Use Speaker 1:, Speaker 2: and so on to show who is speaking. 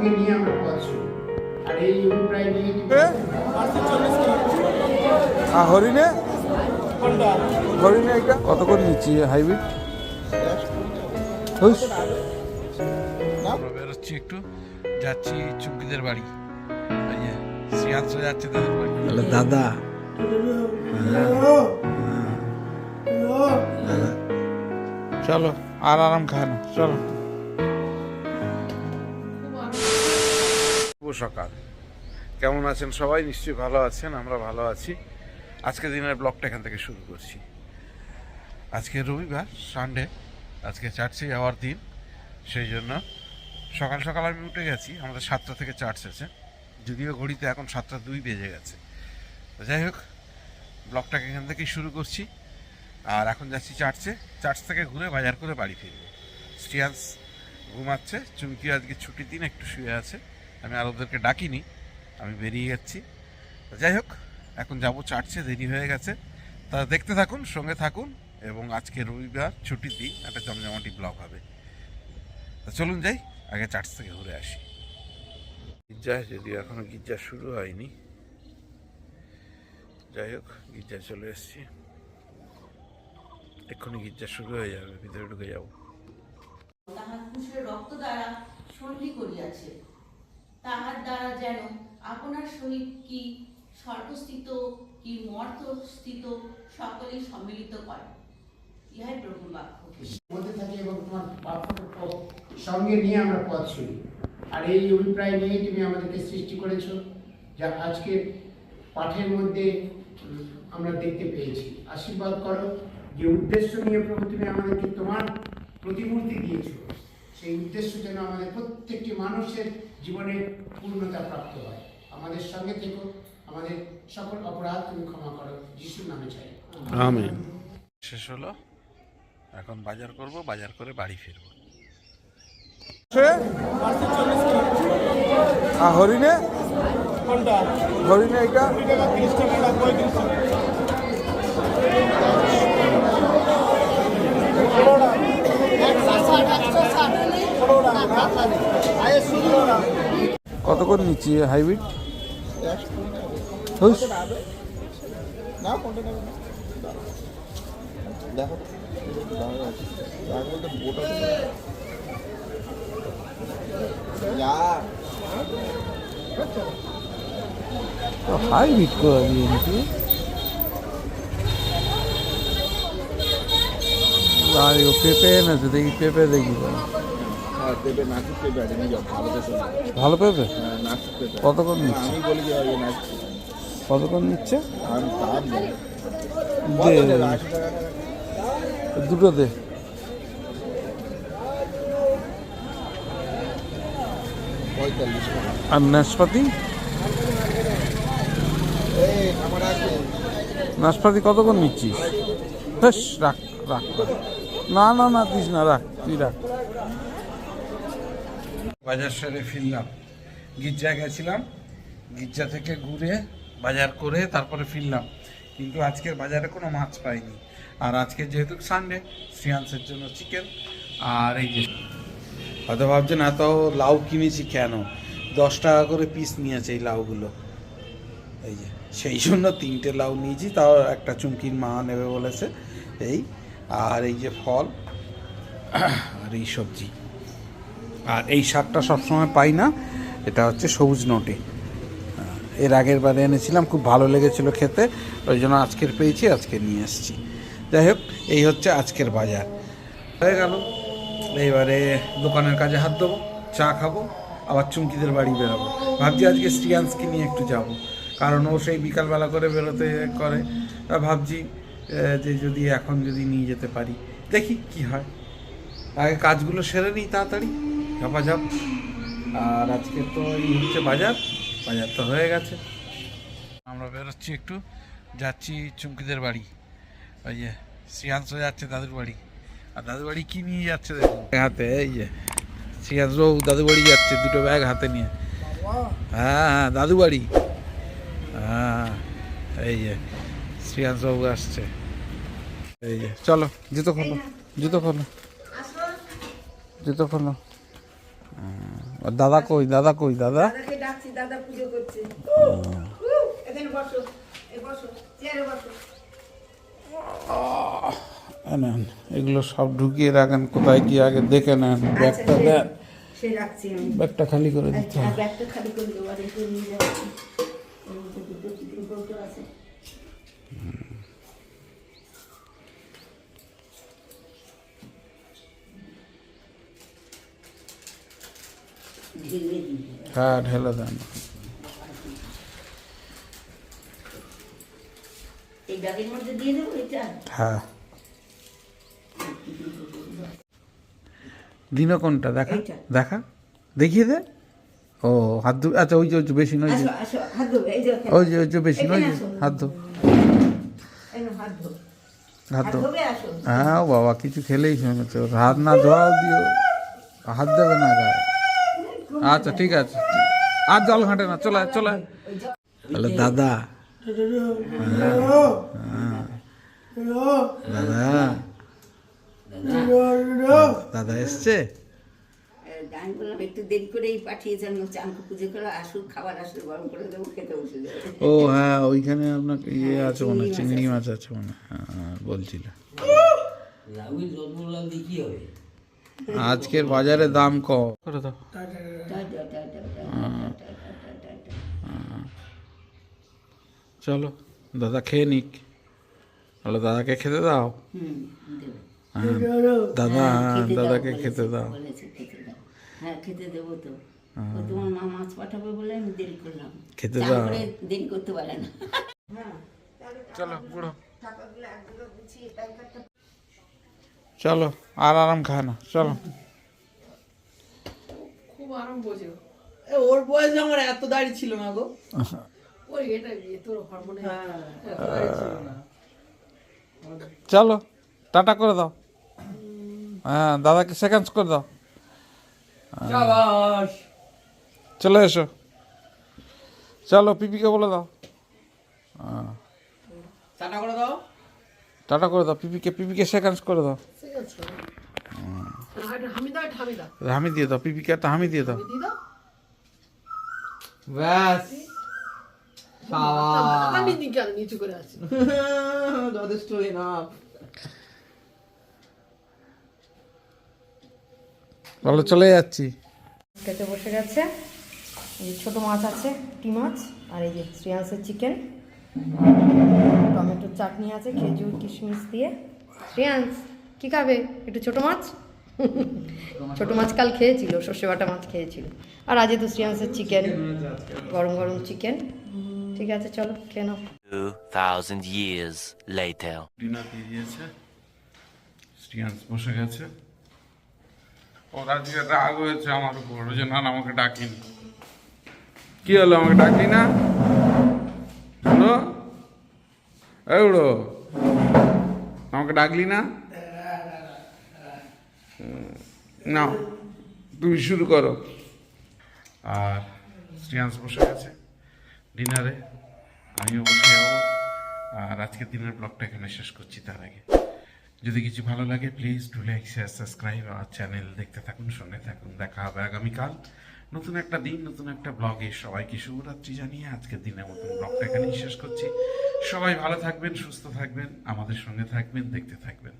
Speaker 1: সঙ্গে নিয়ে আমরা পথ আর এই অভিপ্রায় নিয়ে
Speaker 2: আর হরিণে? হরিণে এটা? কত করে নিচ্ছি হাইব্রিড?
Speaker 3: বেরোচ্ছি একটু যাচ্ছি চুমকিদের বাড়ি। শ্রীয়াংশ যাচ্ছে তাদের বাড়ি।
Speaker 2: তাহলে দাদা। চলো আর আরাম খায় না। চলো। সকাল। কেমন আছেন সবাই? নিশ্চয়ই ভালো আছেন, আমরা ভালো আছি। আজকে দিনের ব্লগটা এখান থেকে শুরু করছি। আজকে রবিবার সানডে আজকে চার্চে যাওয়ার দিন। সেই জন্য সকাল সকাল আমি উঠে গেছি, আমাদের সাতটা থেকে চার্চ আছে। যদিও ঘড়িতে এখন সাতটা দুই বেজে গেছে। যাই হোক, ব্লগটাকে এখান থেকেই শুরু করছি। আর এখন যাচ্ছি চার্চে। চার্চ থেকে ঘুরে বাজার করে বাড়ি ফিরবো। স্টিয়ান্স ঘুমাচ্ছে, চুমকি আজকে ছুটির দিন, একটু শুয়ে আছে। আমি আর ওদেরকে ডাকিনি, আমি বেরিয়ে যাচ্ছি। যাই হোক, এখন যাব চার্চে, দেরি হয়ে গেছে। তা দেখতে থাকুন, সঙ্গে থাকুন, এবং আজকে রবিবার ছুটির দিন, একটা জমজমাটি ব্লগ হবে। তা চলুন যাই, আগে চার্চ থেকে ঘুরে আসি। গির্জা, যদিও এখনও গির্জা শুরু হয়নি। যাই হোক, গির্জায় চলে এসেছি। এক্ষুনি গির্জা শুরু হয়ে যাবে, ভিতরে ঢুকে যাব।
Speaker 4: তাহার রক্ত দ্বারা সন্ধি করিয়াছে। তাহার দ্বারা যেন আপনার সহিত কি স্বর্গস্থিত কি মর্তস্থিত সকলেই সম্মিলিত করে। ইহাই প্রভুর বাক্য।
Speaker 1: মধ্যে থাকি এবং তোমার বাক্যকে সঙ্গে নিয়ে আমরা পথ চলি। আর এই অভিপ্রায় নিয়ে তুমি আমাদেরকে সৃষ্টি করেছ, যা আজকের পাঠের মধ্যে আমরা দেখতে পেয়েছি। আশীর্বাদ করো, যে উদ্দেশ্য নিয়ে প্রভু তুমি আমাদেরকে তোমার প্রতিমূর্তি দিয়েছ, সেই উদ্দেশ্য যেন আমাদের প্রত্যেকটি মানুষের জীবনে পূর্ণতা প্রাপ্ত হয়। আমাদের সঙ্গে থেকো আমাদের সকল অপরাধ তুমি ক্ষমা করো যিশুর নামে চাই।
Speaker 2: আমেন।
Speaker 3: শেষ হলো। এখন বাজার করব বাজার করে বাড়ি ফিরবো।
Speaker 2: আর হরিণে? হরিণে এটা কত করে নিচ্ছি হাইব্রিড? হাইব্রিড করে দিয়ে ও পেঁপে এনেছে দেখি পেঁপে দেখি
Speaker 5: ভালো
Speaker 2: পেঁপে
Speaker 5: হ্যাঁ নাচুর পেঁপে
Speaker 2: কত নিচ্ছে
Speaker 5: আমি বলি যে ওই নাচ
Speaker 2: কত করে নিচ্ছে? দুটো দে আর নাশপাতি নাশপাতি কতক্ষণ নিচ্ছিস বেশ রাখ রাখ। না না না দিস না রাখ তুই রাখ
Speaker 3: বাজার সেরে ফিরলাম। গির্জা গেছিলাম। গির্জা থেকে ঘুরে বাজার করে তারপরে ফিরলাম। কিন্তু আজকের বাজারে কোনো মাছ পাইনি। আর আজকে যেহেতু সানডে শ্রিয়াংসের জন্য চিকেন আর এই যে হয়তো ভাবছেন এত লাউ কিনেছি কেন? দশ টাকা করে পিস নিয়েছে এই লাউগুলো। এই যে, সেই জন্য তিনটে লাউ নিয়েছি, তাও একটা চুমকির মা নেবে বলেছে। এই আর এই যে ফল, আর এই সবজি। আর এই শাকটা সবসময় পাই না, এটা হচ্ছে সবুজ নটে। এর আগের বারে এনেছিলাম, খুব ভালো লেগেছিল খেতে, ওই জন্য আজকের পেয়েছি, আজকে নিয়ে এসেছি যাই হোক, এই হচ্ছে আজকের বাজার। হয়ে গেল। এইবারে দোকানের কাজে হাত দেবো, চা খাব, আবার চুমকিদের বাড়ি বেরোবো। ভাবছি আজকে স্টিয়ান্সকে নিয়ে একটু যাব, কারণ ও সেই বিকালবেলা করে বেরোতে করে। ভাবছি যে যদি এখন যদি নিয়ে যেতে পারি। দেখি কি হয়। আগে কাজগুলো সেরে নিই তাড়াতাড়ি। ঝাপাঝাপ আর আজকে তো এই হচ্ছে বাজার। বাজার তো হয়ে গেছে। আমরা বেরোচ্ছি একটু। যাচ্ছি চুমকিদের বাড়ি। ওই যে শ্রিয়াংশ যাচ্ছে দাদুর বাড়ি। আর দাদুর বাড়ি কি নিয়ে যাচ্ছে দেখুন। হাতে, এই যে শ্রিয়াংশ দাদু বাড়ি যাচ্ছে দুটো ব্যাগ হাতে নিয়ে। হ্যাঁ হ্যাঁ দাদু বাড়ি। হ্যাঁ এই যে শ্রিয়াংশ বাবু আসছে। এই চলো জুতো খোলো জুতো খোলো। জুতো খোলো। দাদা কই দাদা কই দাদা? নেন এগুলো সব ঢুকিয়ে রাখেন কোথায় কি আগে দেখে নেন ব্যাগটা দেন। ব্যাগটা খালি করে দিতে
Speaker 6: আর
Speaker 3: হবে হ্যাঁ ঢেলে দেন। হ্যাঁ। দিন কোনটা? দেখা। দেখা। দেখিয়ে দে। ও হাত ধু আচ্ছা ওই যে ওই যে বেশি নয় যে। ওই যে ওই যে বেশি নয় যে। হাত ধো
Speaker 6: হাত ধো
Speaker 3: হ্যাঁ বাবা কিছু খেলেই শুনেছে হাত না ধোয়াও দিও। হাত দেবে না গায়ে। আচ্ছা ঠিক আছে। আর জল ঘাটে না চলে চলে দাদা। হ্যাঁ, হ্যাঁ। দাদা দাদা এসছে?
Speaker 6: আমি বললাম একটু দেরি করেই পাঠিয়েছেন চানকে পুজো করে আসুক খাবার আসলে গরম করে দেবো খেতে বসে
Speaker 3: ও হ্যাঁ ওইখানে আপনার ইয়ে আছে মনে হয়, চিংড়ি মাছ আছে মনে হয়। হ্যাঁ বলছিল।
Speaker 7: কি হবে?
Speaker 3: আজকের বাজারে দাম
Speaker 6: ক
Speaker 3: চলো দাদা খেয়ে নিক। হলো দাদাকে খেতে দাও। হ্যাঁ, দাদা দাদাকে খেতে দাও।
Speaker 6: খেতে দেবো তো। হ্যাঁ।
Speaker 3: দাও। চলো চলো। আর আরাম খায় না চলো।
Speaker 8: এ, ওর বয়স আমার এত দাড়ি ছিল না গো। ওই এটা তোর হরমোনে না।
Speaker 3: চলো টাটা করে দাও। হ্যাঁ দাদাকে সেকেন্ড করে দাও। চলে এসো। চলো পিপিকে বলে দাও। হ্যাঁ।
Speaker 8: চাটা করে দাও।
Speaker 3: টাটা করে দাও পিপিকে পিপিকে সেকেন্ড করে দাও।
Speaker 8: হামিদা
Speaker 3: হামি দিয়ে দাও পিপিকে একটা হামি দিয়ে দাও।
Speaker 7: ব্যাস। যথেষ্ট এনাফ
Speaker 3: বলো চলে যাচ্ছি।
Speaker 9: খেতে বসে গেছে। এই ছোটো মাছ আছে টি মাছ আর এই যে শ্রেয়াংসের চিকেন টমেটোর চাটনি আছে খেজুর কিশমিশ দিয়ে। শ্রেয়াংস কি খাবে? একটু ছোটো মাছ? ছোটো মাছ। কাল খেয়েছিল সর্ষে বাটা মাছ খেয়েছিল। আর আজকে তো শ্রেয়াংসের চিকেন গরম গরম চিকেন। ঠিক আছে চলো খেয়ে নাও।
Speaker 10: 2,000 years later.
Speaker 2: ডিনার দিয়ে দিয়েছে। শ্রিয়াংশ বসে গেছে। ওর আজকে রাগ হয়েছে আমার উপর। ওই জন্য আমাকে ডাকেনি। কি হলো আমাকে ডাকলি না হলো এগুলো? আমাকে ডাকলি না? নাও তুমি শুরু করো। আর শ্রিয়াংশ বসে গেছে ডিনারে, আমিও বসে যাব। আর আজকের দিনের ব্লগটা এখানে শেষ করছি তার আগে। যদি কিছু ভালো লাগে please do like share subscribe আমার চ্যানেল দেখতে থাকুন শুনে থাকুন। দেখা হবে আগামীকাল। নতুন একটা দিন, নতুন একটা ব্লগে সবাইকে শুভরাত্রি জানিয়ে আজকের দিনের মতন ব্লগটা এখানেই শেষ করছি। সবাই ভালো থাকবেন, সুস্থ থাকবেন, আমাদের সঙ্গে থাকবেন, দেখতে থাকবেন।